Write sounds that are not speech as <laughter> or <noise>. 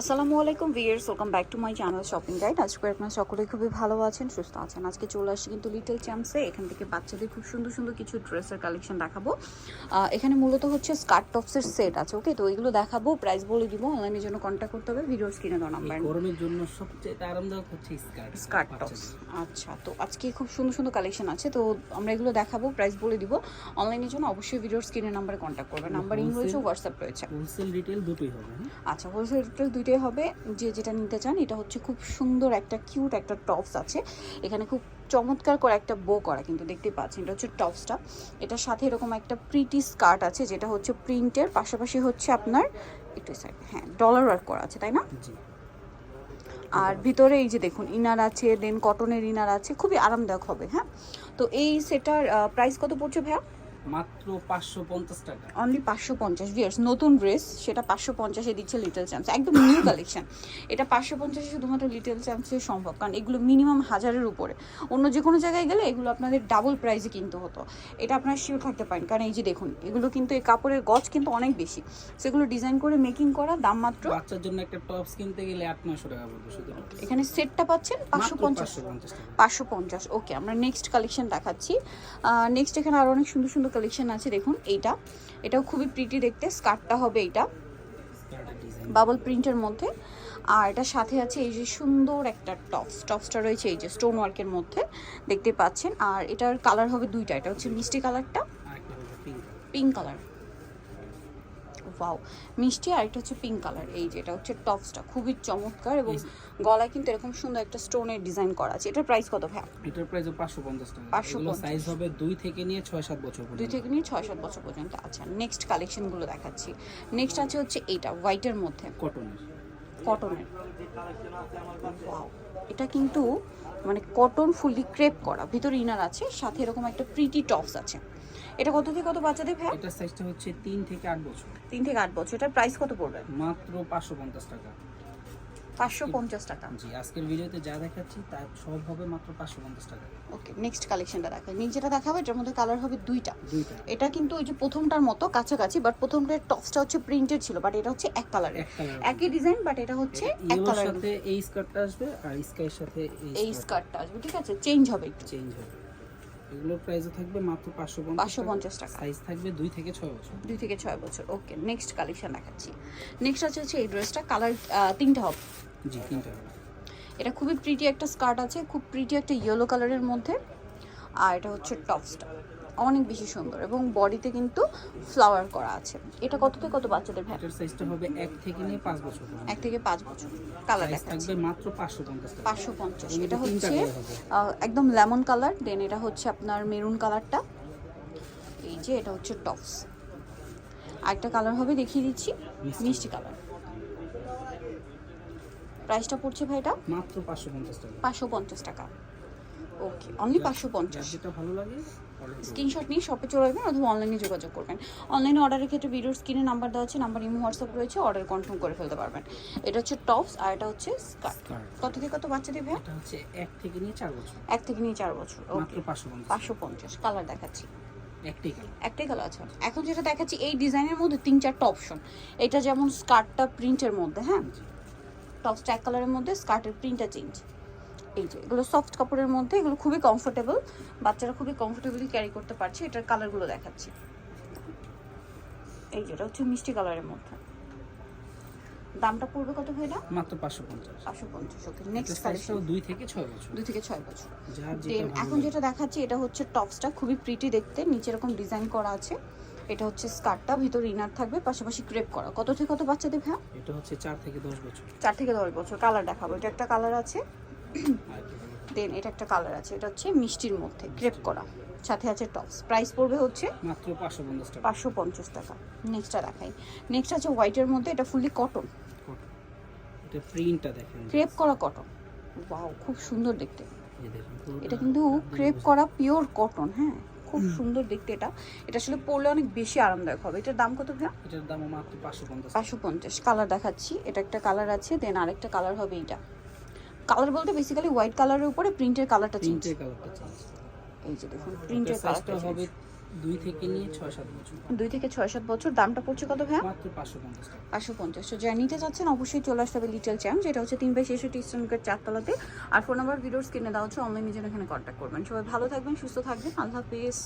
আসসালামু আলাইকুম viewers welcome back to my channel shopping guide আজকে আপনারা সকলেই খুবই ভালো আছেন সুস্থ আছেন। আজকে চলে আসছি কিন্তু লিটল চ্যাম্পসে এখান থেকে বাচ্চাদের খুব সুন্দর সুন্দর কিছু ড্রেসের কালেকশন দেখাবো। এখানে মূলত হচ্ছে স্কার্ট টপসের সেট আছে ওকে তো এগুলো দেখাবো প্রাইস বলে দিব অনলাইনের জন্য কন্ট্যাক্ট করতে হবে ভিডিও স্ক্রিনে দেওয়া নাম্বার গরমের জন্য সবচেয়ে আরামদায়ক হচ্ছে স্কার্ট স্কার্ট টপস আচ্ছা তো আজকে খুব সুন্দর সুন্দর কালেকশন আছে তো আমরা এগুলো দেখাবো প্রাইস বলে দিব। অনলাইনের জন্য অবশ্যই ভিডিওর স্ক্রিনের নাম্বারে কন্ট্যাক্ট করবেন নাম্বার ইন রয়েছে হোয়াটসঅ্যাপ রয়েছে। হোলসেল রিটেল দুটোই হবে হ্যাঁ? আচ্ছা হোলসেল রিটেল দুইটাই হবে। যে যেটা নিতে চান এটা হচ্ছে খুব সুন্দর একটা কিউট একটা টপস আছে। এখানে খুব চমৎকার করে একটা বো করা কিন্তু দেখতে পাচ্ছেন এটা হচ্ছে টপসটা। এটার সাথে এরকম একটা প্রিটি স্কার্ট আছে যেটা হচ্ছে প্রিন্টের পাশাপাশি হচ্ছে আপনার একটু সাইড হ্যাঁ ডলার ওয়ার্ক করা আছে তাই না? আর ভিতরে এই যে দেখুন ইনার আছে দেন কটনের ইনার আছে খুবই আরামদায়ক হবে হ্যাঁ? তো এই সেটার প্রাইস কত পড়ছে ভাইয়া? মাত্র পাঁচশো পঞ্চাশ টাকা। অনলি পাঁচশো পঞ্চাশ ভিয়ার্স নতুন ড্রেস সেটা পাঁচশো পঞ্চাশে দিচ্ছে লিটল চ্যাম্পস একদম নিউ কালেকশন <coughs> এটা পাঁচশো পঞ্চাশে শুধুমাত্র লিটল চ্যাম্পসে সম্ভব কারণ এগুলো মিনিমাম হাজারের উপরে। অন্য যে কোনো জায়গায় গেলে এগুলো আপনাদের ডাবল প্রাইসে কিনতে হতো। এটা আপনারা শিওর থাকতে পারেন কারণ এই যে দেখুন এগুলো কিন্তু এই কাপড়ের গজ কিন্তু অনেক বেশি। সেগুলো ডিজাইন করে মেকিং করা দাম মাত্র বাচ্চার জন্য একটা টপস কিনতে গেলে আট নয়শো টাকা পড়বে শুধু এখানে সেটটা পাচ্ছেন পাঁচশো মাত্র পঞ্চাশ। পাঁচশো পঞ্চাশ টাকা। পাঁচশো পঞ্চাশ ওকে আমরা নেক্সট কালেকশন দেখাচ্ছি। নেক্সট এখানে আরও অনেক সুন্দর সুন্দর কালেকশন আছে দেখুন এইটা। এটাও খুবই প্রিটি দেখতে স্কার্টটা হবে এইটা বাবল প্রিন্টের মধ্যে। আর এটার সাথে আছে এই যে সুন্দর একটা টপস টপসটা রয়েছে এই যে স্টোন ওয়ার্কের মধ্যে দেখতে পাচ্ছেন। আর এটার কালার হবে দুইটা এটা হচ্ছে মিষ্টি কালারটা পিঙ্ক কালার ওয়াও মিষ্টি আর এটা হচ্ছে পিঙ্ক কালার এই যে এটা হচ্ছে টপসটা খুবই চমৎকার এবং গলায় কিন্তু এরকম সুন্দর একটা স্টোনের ডিজাইন করা আছে। এটার প্রাইস কত ভাই এটার প্রাইস পাঁচশো পঞ্চাশ টাকা। 550 এগুলো সাইজ হবে দুই থেকে নিয়ে ছয় সাত বছর দুই পর্যন্ত থেকে নিয়ে ছয় সাত বছর পর্যন্ত। আচ্ছা নেক্সট কালেকশনগুলো দেখাচ্ছি। নেক্সট আছে হচ্ছে এইটা হোয়াইটের মধ্যে। কটনের কটনের Wow, এটা কিন্তু মানে কটন ফুললি ক্রেপ করা। ভিতরে ইনার আছে সাথে এরকম একটা প্রিটি টপস আছে। এটা কত থেকে কত বাচ্চাদের ভ্যা এটার সাইজটা হচ্ছে তিন থেকে আট বছর। তিন থেকে আট বছর। এটার প্রাইস কত পড়বে? মাত্র পাঁচশো পঞ্চাশ টাকা। পাঁচশো পঞ্চাশ টাকা। জি আজকের ভিডিওতে যা দেখাচ্ছি তার সব হবে মাত্র পাঁচশো পঞ্চাশ টাকা। ওকে নেক্সট কালেকশনটা দেখাই। নিচেটা দেখাবো এটার মধ্যে কালার হবে দুইটা। দুইটা। এটা কিন্তু ওই যে প্রথমটার মতো কাছাকাছি বাট প্রথমটার টপসটা হচ্ছে প্রিন্টেড ছিল বাট এটা হচ্ছে এক কালারের এক কালার একই ডিজাইন বাট এটা হচ্ছে এক কালারের সাথে এই স্কার্টটা আসবে আর স্কাইয়ের সাথে এই স্কার্টটা আসবে ঠিক আছে? চেঞ্জ হবে একটু। চেঞ্জ হবে। এগুলোর প্রাইসও থাকবে মাত্র পাঁচশো পাঁচশো পঞ্চাশ টাকা। সাইজ থাকবে দুই থেকে ছয় বছর। দুই থেকে ছয় বছর। ওকে নেক্সট কালেকশন দেখাচ্ছি। নেক্সট আছে হচ্ছে এই ড্রেসটা কালার তিনটা হবে। জি তিনটা এটা খুবই প্রিটি একটা স্কার্ট আছে খুব প্রিটি একটা ইয়েলো কালারের মধ্যে। আর এটা হচ্ছে টপসটা অনেক বেশি সুন্দর এবং বডিতে কিন্তু ফ্লাওয়ার করা আছে। এটা কত থেকে কত বাচ্চাদের এটার সাইজটা হবে এক থেকে নিয়ে পাঁচ বছর পর্যন্ত। এক থেকে পাঁচ বছর। কালার থাকবে মাত্র পাঁচশো পঞ্চাশ টাকা। পাঁচশো পঞ্চাশ। এর এটা হচ্ছে একদম লেমন কালার দেন এটা হচ্ছে আপনার মেরুন কালারটা এই যে এটা হচ্ছে টপস আরেকটা কালার হবে দেখিয়ে দিচ্ছি মিষ্টি। কালার প্রাইসটা পড়ছে ভাই এটা মাত্র পাঁচশো পঞ্চাশ টাকা। পাঁচশো পঞ্চাশ টাকা। ওকে অনলি পাঁচশো পঞ্চাশ। যেটা ভালো লাগে স্ক্রিনশট নিয়ে শপে চলে আসবেন অথবা অনলাইনে যোগাযোগ করবেন। অনলাইনে অর্ডারের ক্ষেত্রে ভিডিওর স্ক্রিনে নাম্বার দেওয়া আছে নাম্বার ইমো হোয়াটসঅ্যাপ রয়েছে অর্ডার কনফার্ম করে ফেলতে পারবেন। এটা হচ্ছে টপস আর এটা হচ্ছে স্কার্ট। কত থেকে কত বাচ্চাদের ভাই? এটা হচ্ছে এক থেকে নিয়ে চার বছর। এক থেকে নিয়ে চার বছর মাত্র ওকে পাঁচশো পঞ্চাশ। পাঁচশো পঞ্চাশ কালার দেখাচ্ছি। একটাই কালার একটাই কালার আছে। এখন যেটা দেখাচ্ছি এই ডিজাইনের মধ্যে তিন চারটা অপশন এটা যেমন স্কার্টটা প্রিন্টের মধ্যে হ্যাঁ? টপসটা এক কালারের মধ্যে স্কার্টের প্রিন্টটা চেঞ্জ এই যে এগুলো সফট কাপড়ের মধ্যে এগুলো খুবই কমফোর্টেবল বাচ্চারা খুবই কমফোর্টেবলি ক্যারি করতে পারছে এটার কালারগুলো দেখাচ্ছি। এই যে এটা হচ্ছে মিষ্টি কালারের মধ্যে। দামটা পড়বে কত ভাইটা মাত্র পাঁচশো পঞ্চাশ। পাঁচশো পঞ্চাশ ওকে নেক্সট কালেকশন দুই থেকে ছয় বছর। দুই থেকে ছয় বছর। যার দেন যেটা এখন যেটা দেখাচ্ছি এটা হচ্ছে টপসটা খুবই প্রিটি দেখতে নিচে এরকম ডিজাইন করা আছে। এটা হচ্ছে স্কার্টটা ভিতরে ইনার থাকবে পাশাপাশি ক্রেপ করা। কত থেকে কত বাচ্চাদের ভ্যা এটা হচ্ছে চার থেকে দশ বছর। চার থেকে দশ বছর কালার দেখাবো। এটা একটা কালার আছে? <coughs> দেন এটা একটা কালার আছে এটা হচ্ছে মিষ্টির মধ্যে ক্রেপ করা। সাথে আছে টপস প্রাইস পড়বে হচ্ছে মাত্র পাঁচশো পঞ্চাশ টাকা। পাঁচশো পঞ্চাশ টাকা। নেক্সটটা দেখাই। নেক্সট আছে হোয়াইটের মধ্যে এটা ফুললি কটন এটা প্রিন্টটা দেখেন। ক্রেপ করা কটন ওয়াও খুব সুন্দর দেখতে। এটা কিন্তু ক্রেপ করা পিওর কটন হ্যাঁ? খুব সুন্দর দেখতে এটা। এটা আসলে পরলে অনেক বেশি আরামদায়ক হবে। এটার দাম কত ভাইয়া? এটার দাম মাত্র পাঁচশো পঞ্চাশ পাঁচশো পঞ্চাশ। কালার দেখাচ্ছি। এটা একটা কালার আছে দেন আরেকটা কালার হবে এইটা। কালার বলতে বেসিক্যালি হোয়াইট কালারের উপরে প্রিন্টের কালারটা চেঞ্জ প্রিন্টের কালারটা চেঞ্জ এই যে দেখুন প্রিন্টের কালারটা হবে দুই থেকে নিয়ে ছয় সাত বছর। দুই থেকে ছয় সাত বছর দামটা পড়ছে কত ভাইয়া? মাত্র পাঁচশো পঞ্চাশ পাঁচশো পঞ্চাশ। যারা নিতে চাচ্ছেন অবশ্যই চলে আসতে হবে লিটল চ্যাম্প যেটা হচ্ছে তিন বাই ছেষট্টি ইস্টার্নগেট চারতলাতে। আর ফোন নাম্বার ভিডিওস কিনে দেওয়া হচ্ছে অনলাইনে জন্য এখানে কন্ট্যাক্ট করবেন। সবাই ভালো থাকবেন সুস্থ থাকবেন। আল্লাহ হাফিজ।